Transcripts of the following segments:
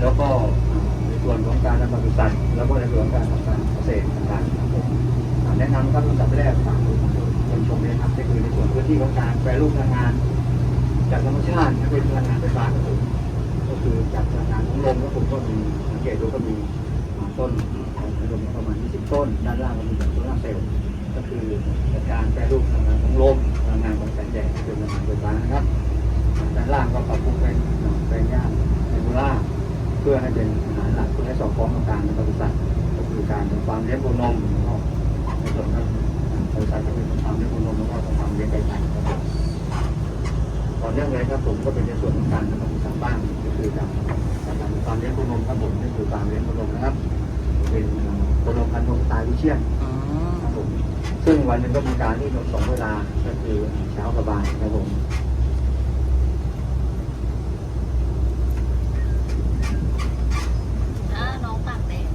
แล้วก็ในส่วนของการทำปศุสัตว์แล้วก็ในส่วนของการทำการเกษตรต่างๆครับผมแนะนำครับลำดับแรกฝากผู้ชมเนี่ยครับก็คือในส่วนพื้นที่ของการแปรรูปพลังงาน จากธรรมชาติเป็นพลังงานไฟฟ้าครับผมก็คือจากพลังงานของลมครับผมก็มีสังเกตดูก็มีต้นของลมประมาณ 20 ต้น ด้านล่างก็มีโซลาเซลล์ก็คือการแปรรูปพลังงานของลมพลังงานของแสงแดดให้เป็นพลังงานไฟฟ้านะครับด้านล่างก็ปรับปรุงเป็นแปลงย่างเนบูล่า เพื่อให้เป็นอาหารหลักเพื่อให้สอดคล้องกับการปศุสัตว์ก็คือการทำฟาร์มเลี้ยงปูนมแล้วก็ในส่วนของบริษัทก็เป็นฟาร์มเลี้ยงปูนมแล้วก็ฟาร์มเลี้ยงไก่ไข่ครับผมต่อเนื่องเลยครับผมก็เป็นในส่วนของการทำปศุสัตว์บ้างก็คือการการฟาร์มเลี้ยงปูนมครับผมนี่คือฟาร์มเลี้ยงปูนมนะครับ เป็นปูนมพันธุ์ของสไตล์วิเชียนอืมครับผมซึ่งวันหนึ่งก็มีการที่สองเวลาก็คือเช้ากับบ่ายครับผม อ่าน้องตากแดด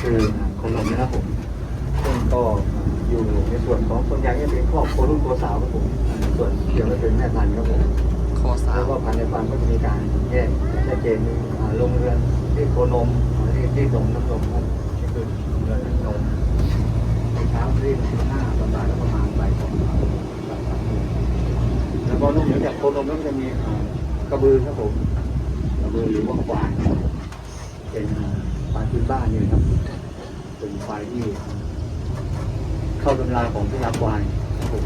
ครับนี่คือขนมนะครับผมซึ่งก็อยู่ในส่วนของส่วนใหญ่จะเป็นครอบครัวรุ่นตัวสาวครับผมส่วนเดียวก็เป็นแม่พันธุ์ครับผมคอสาแล้ววก็พันธุ์ในฟาร์มก็จะมีการแยกชัดเจนมีอ่าโรงเรือนที่โคนมที่ที่นมน้ำนมครับนี่คือโรงเรือนน้ำนมในเช้าที่สิบห้าตอนบ่ายก็ประมาณบ่ายสองบ่ายสามโมงแล้วก็นอกเหนือจากโคนมแล้วก็จะมีอ่ากระบือครับผมกระบือหรือว่าควายเป็นอ่าควายพื้นบ้านเนี่ยครับ เป็นควายที่เข้าตำราของที่รับควายครับผม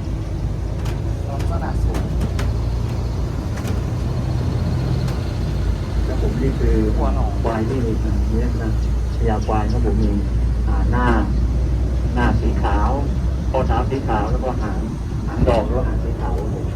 ลักษณะสูงแล้วผมนี่คือหัวหนองควายที่มีมีลักษณะชยาควายครับผมมีอ่าหน้า หน้าสีขาวข้อเท้าสีขาวแล้วก็หางหางดอกแล้วก็หางสีขาวครับผม